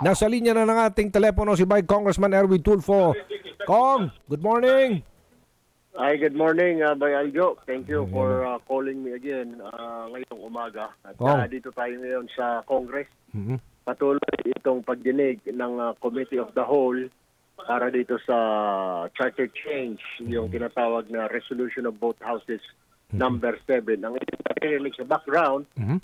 Nasa linya na ng ating telepono si Vice Congressman Erwin Tulfo. Kong, good morning. Hi, good morning, uh, Bay Aljo. Thank you for uh, calling me again uh, ngayong umaga. At Oh. uh, dito tayo ngayon sa Congress. Mhm. Patuloy itong pagdinig ng uh, Committee of the Whole para dito sa charter change, yung tinatawag na Resolution of Both Houses number 7. Ang narinig sa background Mhm.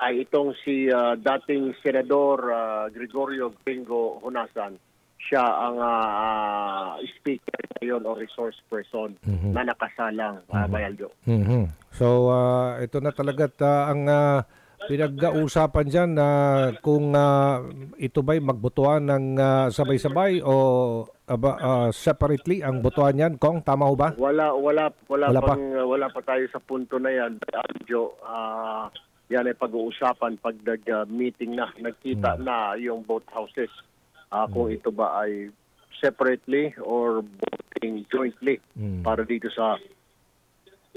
Ay itong si uh, dating Senador uh, Gregorio Gringo Honasan. Siya ang uh, speaker ngayon o resource person na nakasalang, uh, Bay Aljo. Mhm. So, ah, ito na talaga ang ah, pinag-uusapan dyan na kung ah, ito ba'y magbotohan ng ah, sabay-sabay o aba, ah, separately ang botohan yan. Kong, tama ho ba? Wala wala wala, Wala pa. pang wala pa tayo sa punto na yan. Aljo, ah yan ay pag-uusapan pag nag-meeting na, nagkita na yung both houses. Ah, kung ito ba ay separately or voting jointly Mm. para dito sa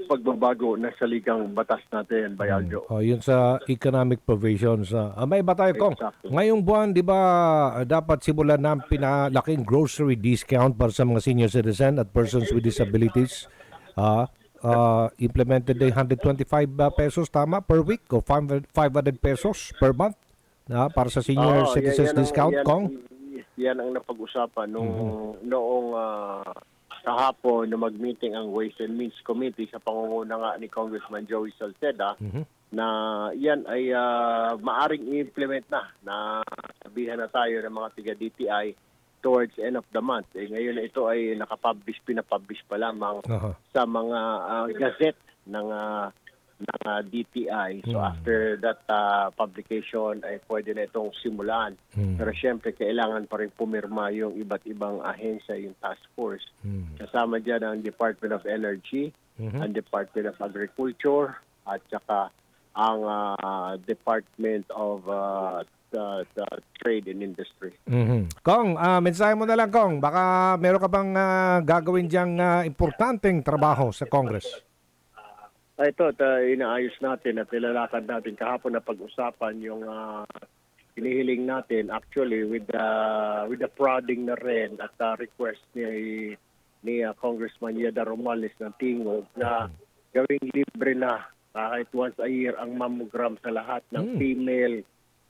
pagbabago na saligang batas natin, Bayaljo. Oh, yun sa economic provisions. ah. Ah, may iba tayo, Kong. Exactly. Ngayong buwan, di ba, ah, dapat simulan na ang pinalaking grocery discount para sa mga senior citizen at persons with disabilities. Ah, ah, implemented ay 125 ba pesos, tama, per week o 500 500 pesos per month na para sa senior yan- citizens yan ang- discount, yan- Kong? Yan ang napag-usapan nung noong ah, kahapon na mag-meeting ang Ways and Means Committee sa pangunguna nga ni Congressman Joey Salceda Mhm. na yan ay ah, maaring i-implement na na sabihan na tayo ng mga tiga DTI towards end of the month. Eh, ngayon ito ay nakapublish, pinapublish pa lamang Aha. sa mga ah, gazette ng ah, ng ah, DTI. So Mm. after that ah, publication ay pwede na itong simulan. Mm. Pero siyempre kailangan pa rin pumirma yung iba't ibang ahensya, yung task force. Mm. Kasama dyan ang Department of Energy, Mhm. ang Department of Agriculture, at saka ang ah, Department of ah, the- the Trade and Industry. Mhm. Kong, ah, mensahe mo na lang, Kong. Baka meron ka bang ah, gagawin diyang ah, importanteng trabaho sa Congress? Ah, ito, ito, inaayos natin at nilalakad natin kahapon na pag-usapan yung ah, hinihiling natin actually with the with the prodding na rin at ah, request ni ni ah, Congressman Yeda Romales ng Tingog na gawing libre na kahit once a year ang mammogram sa lahat ng Hmm. female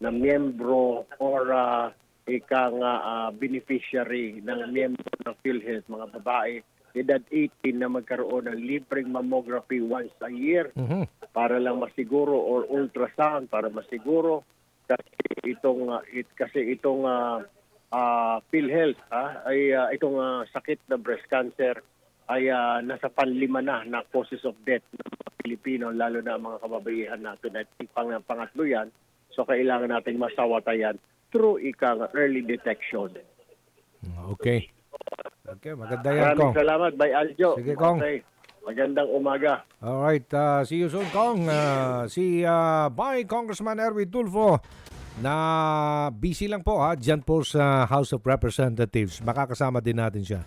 na miyembro or uh, ika nga ah, beneficiary ng miyembro ng PhilHealth, mga babae edad 18 na magkaroon ng libreng mammography once a year Mhm. para lang masiguro or ultrasound para masiguro kasi itong ah, it, kasi itong ah, ah, PhilHealth ah, ay ah, itong ah, sakit na breast cancer ay ah, nasa panlima na na causes of death ng mga Pilipino lalo na ang mga kababaihan natin at pang pangatlo yan so kailangan nating masawatayan through ika early detection. Okay. Okay, maganda yan, Kong. Maraming salamat by Aljo. Sige, Kong. Okay. Magandang umaga. Alright, uh, see you soon, Kong. Uh, si uh, by Congressman Erwin Tulfo na busy lang po ha, dyan po sa House of Representatives. Makakasama din natin siya.